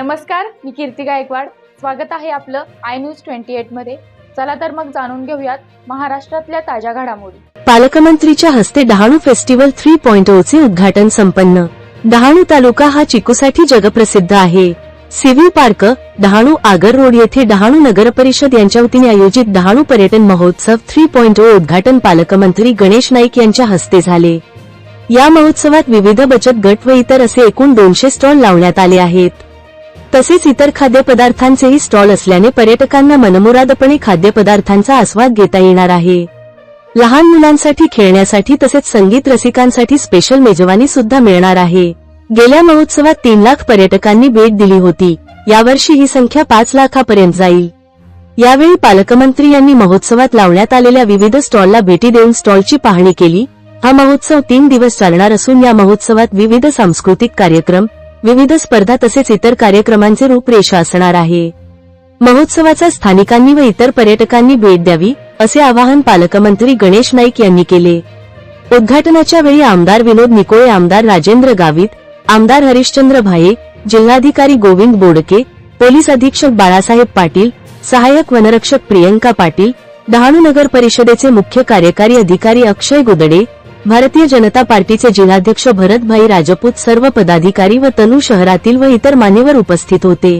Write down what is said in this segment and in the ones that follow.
नमस्कार मी कीर्ती गायकवाड. स्वागत आहे आपलं आय न्यूज ट्वेंटी एटमध्ये. चला तर मग जाणून घेऊयात महाराष्ट्रातल्या ताज्या घडामोडी. पालकमंत्रीच्या हस्ते Dahanu festival three point oh चे उद्घाटन संपन्न. डहाणू तालुका हा चिकूसाठी जगप्रसिद्ध आहे. Civil park Dahanu Agar road येथे डहाणू नगर परिषद यांच्या वतीने आयोजित डहाणू पर्यटन महोत्सव थ्री पॉइंट oh उद्घाटन पालकमंत्री गणेश नाईक यांच्या हस्ते झाले. या महोत्सवात विविध बचत गट व इतर असे एकूण दोनशे स्टॉल लावण्यात आले आहेत. तसेच इतर खाद्यपदार्थांचेही स्टॉल असल्याने पर्यटकांना मनमुरादपणे खाद्यपदार्थांचा आस्वाद घेता येणार आहे. लहान मुलांसाठी खेळण्यासाठी तसेच संगीत रसिकांसाठी स्पेशल मेजवानी सुद्धा मिळणार आहे. गेल्या महोत्सवात तीन लाख पर्यटकांनी भेट दिली होती. यावर्षी ही संख्या पाच लाखापर्यंत जाईल. यावेळी पालकमंत्री यांनी महोत्सवात लावण्यात आलेल्या विविध स्टॉलला भेटी देऊन स्टॉलची पाहणी केली. हा महोत्सव तीन दिवस चालणार असून या महोत्सवात विविध सांस्कृतिक कार्यक्रम विविध स्पर्धा तसेच इतर कार्यक्रमांचे रूपरेषा असणार आहे. महोत्सवाचा स्थानिकांनी व इतर पर्यटकांनी भेट द्यावी असे आवाहन पालकमंत्री गणेश नाईक यांनी केले. उद्घाटनाच्या वेळी आमदार विनोद निकोळे आमदार राजेंद्र गावित आमदार हरिश्चंद्र भाये जिल्हाधिकारी गोविंद बोडके पोलीस अधीक्षक बाळासाहेब पाटील सहाय्यक वनरक्षक प्रियंका पाटील डहाणू नगर परिषदेचे मुख्य कार्यकारी अधिकारी अक्षय गुदडे भारतीय जनता पार्टीचे जिल्हाध्यक्ष भरतभाई राजपूत सर्व पदाधिकारी व तनू शहरातील व इतर मान्यवर उपस्थित होते.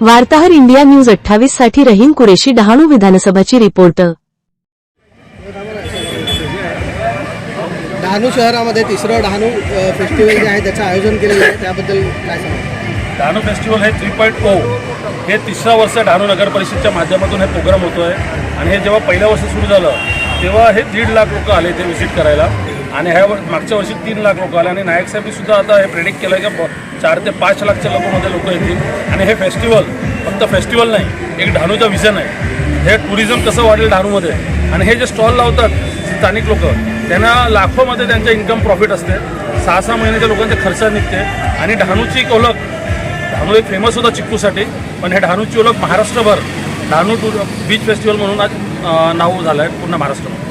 वार्ताहर इंडिया न्यूज अठ्ठावीससाठी रहीम कुरेशी डहाणू विधानसभाची रिपोर्ट. डहाणू शहरामध्ये तिसरं डहाणू फेस्टिवल जे आहे त्याचं आयोजन केलेलं आहे त्याबद्दल काय सांगा डहाणू फेस्टिवल हे थ्री पॉईंट ओ हे तिसरं वर्ष डहाणू नगर परिषदच्या माध्यमातून हे प्रोग्राम होतो आहे आणि हे जेव्हा पहिल्या वर्ष सुरू झालं तेव्हा हे दीड लाख लोक आले ते व्हिजिट करायला. आणि ह्या वर- मागच्या वर्षी तीन लाख लोक आले. आणि नायक साहेबी सुद्धा आता हे प्रेडिक्ट केलं आहे की चार ते पाच लाखच्या लोकांमध्ये लोक येतील. आणि हे फेस्टिवल फक्त फेस्टिवल नाही एक डहाणूचं विजन आहे. हे टुरिझम कसं वाढेल डहाणूमध्ये आणि हे जे स्टॉल लावतात स्थानिक लोक त्यांना लाखोमध्ये त्यांचं इन्कम प्रॉफिट असते. सहा सहा महिन्याच्या लोकांचे खर्च निघते. आणि डहाणूची एक ओळख डहाणू एक फेमस होता चिक्कूसाठी. पण हे डहाणूची ओळख महाराष्ट्रभर डहाणू टूर बीच फेस्टिवल म्हणून आज नाव झालं आहे पूर्ण महाराष्ट्रामध्ये.